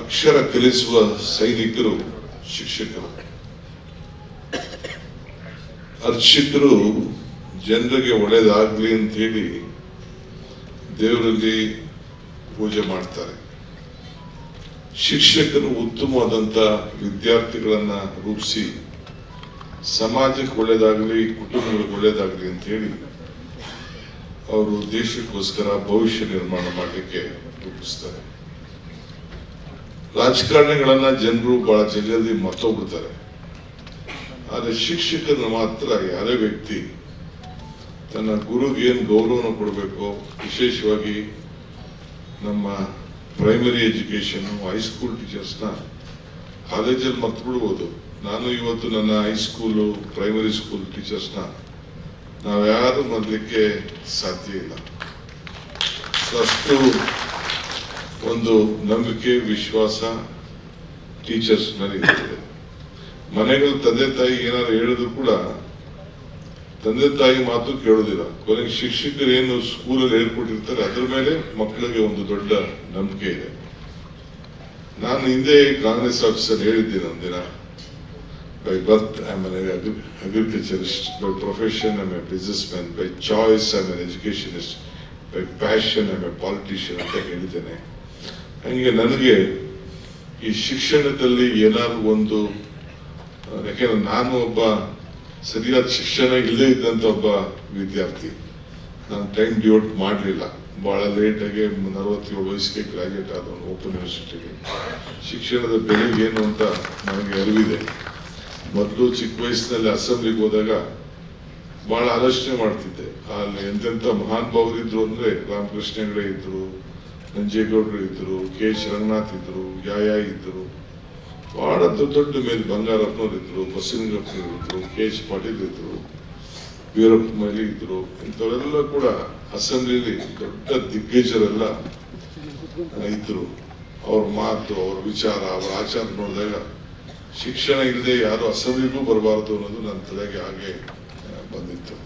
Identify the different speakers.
Speaker 1: ಅಕ್ಷರ ಕಲಿಸುವ ಸೈನಿಕರು ಶಿಕ್ಷಕರು. ಅರ್ಚಕರು ಜನರಿಗೆ ಒಳ್ಳೇದಾಗ್ಲಿ ಅಂತ ಹೇಳಿ ದೇವರಲ್ಲಿ ಪೂಜೆ ಮಾಡ್ತಾರೆ. ಶಿಕ್ಷಕರು ಉತ್ತಮವಾದಂತ ವಿದ್ಯಾರ್ಥಿಗಳನ್ನ ರೂಪಿಸಿ ಸಮಾಜಕ್ಕೆ ಒಳ್ಳೇದಾಗಲಿ, ಕುಟುಂಬಗಳಿಗೆ ಒಳ್ಳೇದಾಗಲಿ ಅಂತ ಹೇಳಿ ಅವರು ದೇಶಕ್ಕೋಸ್ಕರ ಭವಿಷ್ಯ ನಿರ್ಮಾಣ ಮಾಡಲಿಕ್ಕೆ ರೂಪಿಸ್ತಾರೆ. ರಾಜಕಾರಣಿಗಳನ್ನ ಜನರು ಬಹಳ ಜಲ್ದಿ ಮರ್ತೋಗ್ಬಿಡ್ತಾರೆ. ಆದರೆ ಶಿಕ್ಷಕನ ಮಾತ್ರ ಯಾರೇ ವ್ಯಕ್ತಿ ತನ್ನ ಗುರುಗೆ ಏನು ಗೌರವನ ಕೊಡಬೇಕು, ವಿಶೇಷವಾಗಿ ನಮ್ಮ ಪ್ರೈಮರಿ ಎಜುಕೇಶನ್ ಹೈಸ್ಕೂಲ್ ಟೀಚರ್ಸ್ನ ಕಾಲೇಜಲ್ಲಿ ಮರ್ತು ಬಿಡ್ಬೋದು ನಾನು ಇವತ್ತು ನನ್ನ ಹೈಸ್ಕೂಲು ಪ್ರೈಮರಿ ಸ್ಕೂಲ್ ಟೀಚರ್ಸ್ನ ನಾವ್ಯಾರು ಮೊದಲಿಕ್ಕೆ ಸಾಧ್ಯ ಇಲ್ಲ. ಅಷ್ಟು ಒಂದು ನಂಬಿಕೆ, ವಿಶ್ವಾಸ ಟೀಚರ್ಸ್ ಮೇಲೆ ಇರ್ತದೆ ಮನೆಗಳು ತಂದೆ ತಾಯಿ ಏನಾದ್ರು ಹೇಳಿದ್ರು ಕೂಡ ತಂದೆ ತಾಯಿ ಮಾತು ಕೇಳೋದಿಲ್ಲ. ಕೊನೆಗೆ ಶಿಕ್ಷಕರು ಏನು ಸ್ಕೂಲಲ್ಲಿ ಹೇಳ್ಕೊಟ್ಟಿರ್ತಾರೆ, ಅದ್ರ ಮೇಲೆ ಮಕ್ಕಳಿಗೆ ಒಂದು ದೊಡ್ಡ ನಂಬಿಕೆ ಇದೆ. ನಾನು ಹಿಂದೆ ಕಾಂಗ್ರೆಸ್ ಆಫೀಸರ್ ಹೇಳಿದ್ದೀನಿ ಒಂದಿನ. By birth I am agriculturist by profession I a businessman by choice I an educationist by passion I a politician ಅಂತ ಹೇಳಿದ್ದೇನೆ. ಹಂಗೆ ನನಗೆ ಈ ಶಿಕ್ಷಣದಲ್ಲಿ ಏನಾದ್ರು ಒಂದು ಯಾಕೆಂದ್ರೆ ನಾನು ಒಬ್ಬ ಸರಿಯಾದ ಶಿಕ್ಷಣ ಇಲ್ಲದೇ ಇದ್ದಂತ ಒಬ್ಬ ವಿದ್ಯಾರ್ಥಿ. ನಾನು ಟೈಮ್ ಡಿವೋಟ್ ಮಾಡಲಿಲ್ಲ. ಬಹಳ ಲೇಟಾಗಿ ನಲವತ್ತೇಳು ವಯಸ್ಸಿಗೆ ಗ್ರಾಜುಯೇಟ್ ಆದವನು ಓಪನ್ ಯೂನಿವರ್ಸಿಟಿಗೆ ಶಿಕ್ಷಣದ ಬೆಲೆ ಏನು ಅಂತ ನನಗೆ ಅರಿವಿದೆ. ಮೊದಲು ಚಿಕ್ಕ ವಯಸ್ಸಿನಲ್ಲಿ ಅಸೆಂಬ್ಲಿಗೆ ಹೋದಾಗ ಬಹಳ ಆಲೋಚನೆ ಮಾಡ್ತಿದ್ದೆ. ಅಲ್ಲಿ ಎಂತೆಂಥ ಮಹಾನ್ ಭಾವರಿದ್ರು ಅಂದ್ರೆ ರಾಮಕೃಷ್ಣ ಹೆಗಡೆ ಇದ್ರು ನಂಜೇಗೌಡರು ಇದ್ರು, ಕೆ ರಂಗನಾಥ್ ಇದ್ರು, ಯಾಯ ಇದ್ರು. ಬಹಳ ದೊಡ್ಡ ದೊಡ್ಡ ಮೇಲೆ ಬಂಗಾರಪ್ಪನವ್ರು ಇದ್ರು ಬಸವಲಿಂಗಪ್ಪನವ್ರು ಇದ್ರು, ಕೆ ಎಚ್ ಪಾಟೀಲ್ ಇದ್ರು, ವೀರಪ್ಪ ಮೈಲಿ ಇದ್ರು. ಇಂಥವರೆಲ್ಲ ಕೂಡ ಅಸೆಂಬ್ಲಿಲಿ ದೊಡ್ಡ ದಿಗ್ಗಜರೆಲ್ಲ ಇದ್ರು. ಅವ್ರ ಮಾತು, ಅವ್ರ ವಿಚಾರ, ಅವರ ಆಚಾರ ನೋಡಿದಾಗ ಶಿಕ್ಷಣ ಇಲ್ಲದೆ ಯಾರು ಅಸೆಂಬ್ಲಿಗೂ ಬರಬಾರದು ಅನ್ನೋದು ನನ್ನ ತಲೆಗೆ ಹಾಗೆ ಬಂದಿತ್ತು.